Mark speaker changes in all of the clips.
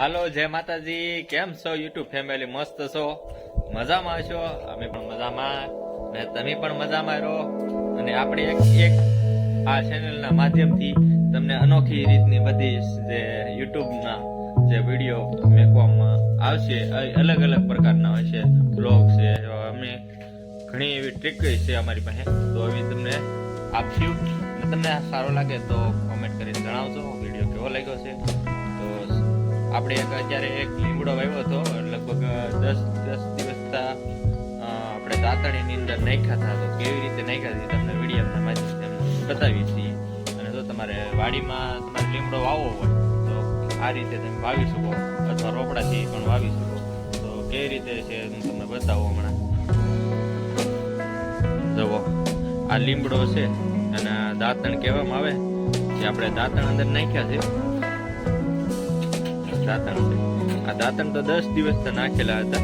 Speaker 1: હાલો, જય માતાજી. કેમ છો? યુટ્યુબ ફેમિલી, મસ્ત છો? મજામાં છો? અમે પણ મજામાં. ને તમે પણ મજામાં રહો. અને આપણે એક એક આ ચેનલના માધ્યમથી તમને અનોખી રીતની બધી જે યુટ્યુબના જે વીડિયો મેકવામાં આવશે અલગ અલગ પ્રકારના હોય છે. બ્લોગ છે અમે ઘણી એવી ટ્રીક છે અમારી પાસે. તો અમે તમને આપશું. તમને સારો લાગે તો કોમેન્ટ કરીને જણાવજો. આપણે એક અત્યારે એક લીમડો વાવ્યો હતો, લગભગ દસ દસ દિવસ આપણે દાંતણીની અંદર નાખ્યા હતા, તો કેવી રીતે નાખ્યા હતી તમને વીડિયો માધ્યમ બતાવી છીએ. અને જો તમારે વાડીમાં તમારે લીમડો વાવવો હોય, તો આ રીતે તમે વાવી શકો, અથવા રોપડાથી પણ વાવી શકો. તો કેવી રીતે છે હું તમને બતાવું હમણાં. જુઓ, આ લીમડો છે, અને દાંતણ કહેવામાં આવે, જે આપણે દાંતણ અંદર નાખ્યા છે. દાંતણ છે. આ દાંતણ તો દસ દિવસ તો નાખેલા હતા.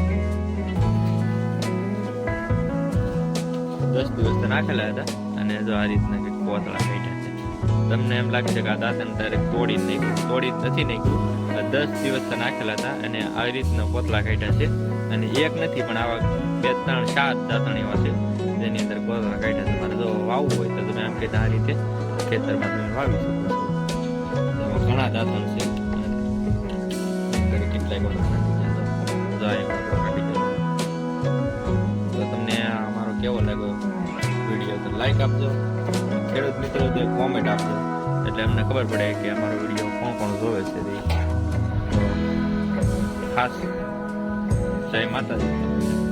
Speaker 1: દસ દિવસ તો નાખેલા હતા અને જો આ રીતના કંઈક પોતળા બેઠા છે. તમને એમ લાગશે કે આ દાંતણ તારે તોડી નાખ્યું. તોડી નથી નાખ્યું. દસ દિવસ તો નાખેલા હતા અને આ રીતના પોતળા કાઢ્યા છે. અને એક નથી, પણ આવા બે ત્રણ સાત દાંતણ એવા છે જેની અંદર પોતળા કાઢ્યા તમારે જો વાવવું હોય તો તમે એમ કહેતા આ રીતે ખેતરમાં તમે વાવી શકો છો. ઘણા દાંતણ છે. ગયા તો તમને અમારો કેવો લાગ્યો વીડિયો તો લાઈક આપજો ખેડૂત મિત્રો તો કોમેન્ટ આપજો એટલે અમને ખબર પડે કે અમારો વીડિયો કોણ કોણ જોવે છે ખાસ જય માતાજી